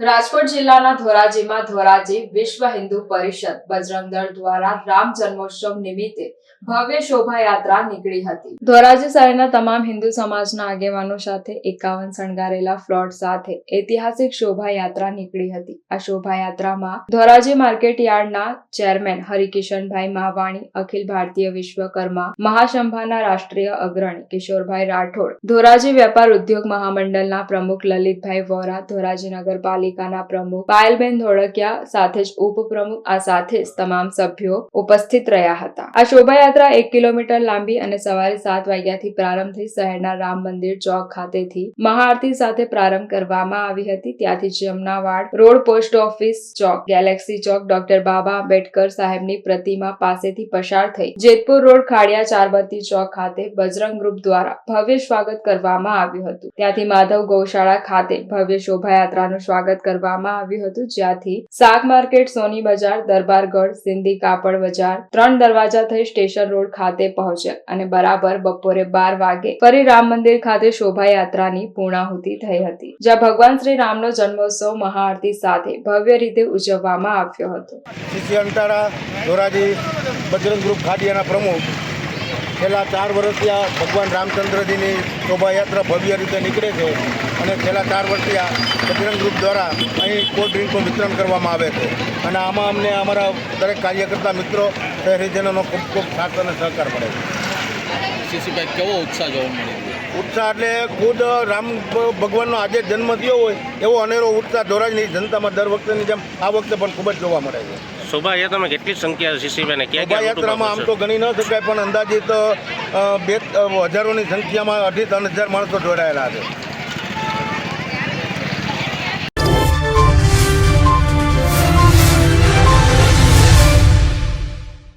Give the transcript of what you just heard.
રાજકોટ જિલ્લાના ધોરાજીમાં ધોરાજી વિશ્વ હિન્દુ પરિષદ બજરંગ દ્વારા રામ જન્મોત્સવ નિમિત્તે ભવ્ય શોભાયાત્રા નીકળી હતી. ધોરાજી શહેરના તમામ હિન્દુ સમાજના આગેવાનો સાથે એકાવન શણગારેલા ફ્લોટ સાથે ઐતિહાસિક શોભાયાત્રા નીકળી હતી. આ શોભાયાત્રામાં ધોરાજી માર્કેટ યાર્ડના ચેરમેન હરિકિશનભાઈ માવાણી, અખિલ ભારતીય વિશ્વકર્મા મહાસંભાના રાષ્ટ્રીય અગ્રણી કિશોરભાઈ રાઠોડ, ધોરાજી વેપાર ઉદ્યોગ મહામંડળના પ્રમુખ લલિતભાઈ વોરા, ધોરાજી નગરપાલિકાના પ્રમુખ પાયલબેન ધોળકિયા સાથે જ ઉપપ્રમુખ આ સાથે જ તમામ સભ્યો ઉપસ્થિત રહ્યા હતા. આ શોભાયાત્રા એક કિલોમીટર લાંબી અને સવારે સાત વાગ્યાથી પ્રારંભ થઈ શહેરના રામ મંદિર ચોક ખાતેથી મહાઆરતી સાથે પ્રારંભ કરવામાં આવી હતી. ત્યાંથી જમનાવાડ રોડ પોસ્ટ ઓફિસ ચોક, ગેલેક્સી ચોક, ડોક્ટર બાબા આંબેડકર સાહેબની પ્રતિમા પાસેથી પસાર થઈ જેતપુર રોડ ખાડિયા ચારબત્તી ચોક ખાતે બજરંગ ગ્રુપ દ્વારા ભવ્ય સ્વાગત કરવામાં આવ્યું હતું. ત્યાંથી માધવ ગૌશાળા ખાતે ભવ્ય શોભાયાત્રાનું સ્વાગત કરવામાં આવ્યું હતું, જ્યાંથી શાક માર્કેટ, સોની બજાર, દરબારગઢ, સિંધી કાપડ બજાર, ત્રણ દરવાજા થઈ સ્ટેશન રોડ ખાતે પહોંચ્યા અને બરાબર બપોરે બાર વાગે ફરી રામ મંદિર ખાતે શોભાયાત્રાની પૂર્ણાહુતિ થઈ હતી, જ્યાં ભગવાન શ્રી રામનો જન્મોત્સવ મહાઆરતી સાથે ભવ્ય રીતે ઉજવવામાં આવ્યો હતો. ધોરાજી બજરંગ ગ્રુપ ખાડિયાના પ્રમુખ છેલ્લા ચાર વર્ષથી આ ભગવાન રામચંદ્રજીની શોભાયાત્રા ભવ્ય રીતે નીકળે છે અને છેલ્લા ચાર વર્ષથી આ બજરંગ ગ્રુપ દ્વારા અહીં કોલ્ડ ડ્રિંકનું વિતરણ કરવામાં આવે છે. અને આમાં અમને અમારા દરેક કાર્યકર્તા મિત્રો શહેરીજનોનો ખૂબ ખૂબ સાથ અને સહકાર મળે છે. શિશુભાઈ કેવો ઉત્સાહ જોવા મળે? ઉત્સાહ એટલે ખુદ રામ ભગવાનનો આજે જન્મ થયો હોય એવો અનેરો ઉત્સાહ ધોરાજની જનતામાં દર વખતેની જેમ આ વખતે પણ ખૂબ જ જોવા મળે છે. શોભાયાત્રામાં કેટલી સંખ્યા શિશીભાઈને ક્યાં ક્યાં શોભાયાત્રામાં આમ તો ગણી ન શકાય પણ અંદાજિત બે હજારોની સંખ્યામાં અઢી ત્રણ હજાર માણસો જોડાયેલા છે.